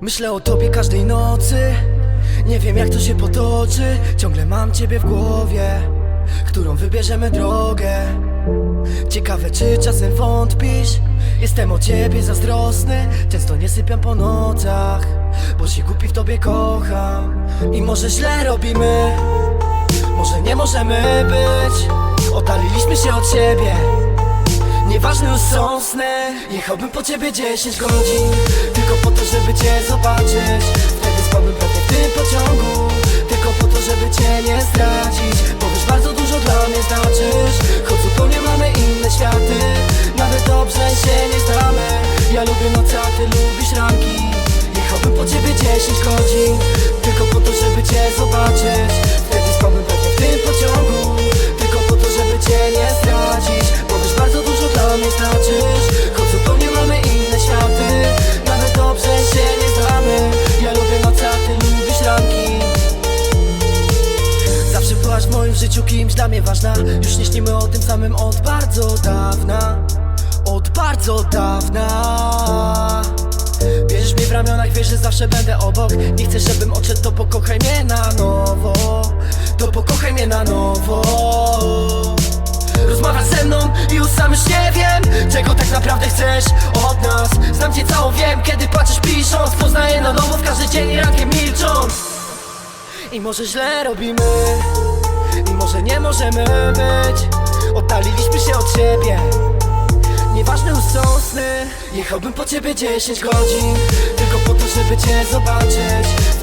Myślę o tobie każdej nocy. Nie wiem jak to się potoczy. Ciągle mam ciebie w głowie Którą wybierzemy drogę. Ciekawe czy czasem wątpisz? Jestem o ciebie zazdrosny. Często nie sypiam po nocach Bo się głupi w tobie kocham. I może źle robimy Może nie możemy być. Oddaliliśmy się od siebie Nieważne już są sny Jechałbym po ciebie 10 godzin. Tylko po to, żeby cię zobaczyć. Wtedy spałbym pewnie w tym pociągu. Tylko po to, żeby cię nie stracić Bo wiesz, bardzo dużo dla mnie znaczysz. Choć zupełnie mamy inne światy. Nawet dobrze się nie znamy. Ja lubię noce, a ty lubisz ranki. Jechałbym po ciebie 10 godzin. Tylko po to, żeby cię zobaczyć Już nie śnimy o tym samym od bardzo dawna. Od bardzo dawna. Bierzesz mnie w ramionach, wiesz, że zawsze będę obok. Nie chcesz, żebym odszedł, to pokochaj mnie na nowo. To pokochaj mnie na nowo. Rozmawiasz ze mną i już sam już nie wiem Czego tak naprawdę chcesz od nas. Znam cię całą, wiem, kiedy płaczesz pisząc. Poznaję na nowo w każdy dzień rankiem milcząc. I może źle robimy Może nie możemy być. Oddaliliśmy się od siebie. Nieważne już są sny. Jechałbym po ciebie 10 godzin. Tylko po to, żeby cię zobaczyć